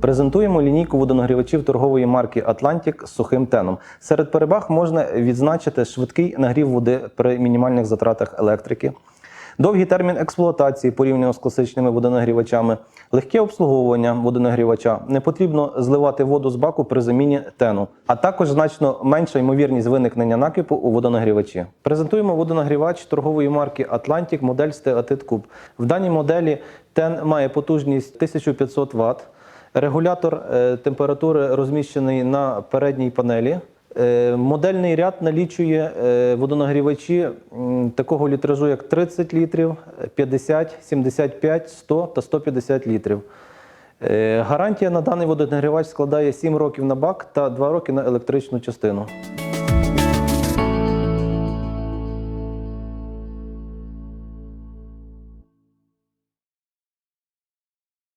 Презентуємо лінійку водонагрівачів торгової марки Atlantic з сухим теном. Серед переваг можна відзначити швидкий нагрів води при мінімальних затратах електрики, довгий термін експлуатації порівняно з класичними водонагрівачами, легке обслуговування водонагрівача, не потрібно зливати воду з баку при заміні тену, а також значно менша ймовірність виникнення накипу у водонагрівачі. Презентуємо водонагрівач торгової марки Atlantic модель Steatit Cube. В даній моделі тен має потужність 1500 Вт. Регулятор е, температури розміщений на передній панелі. Е, Модельний ряд налічує е, водонагрівачі такого літражу, як 30 літрів, 50, 75, 100 та 150 літрів. Гарантія на даний водонагрівач складає 7 років на бак та 2 роки на електричну частину.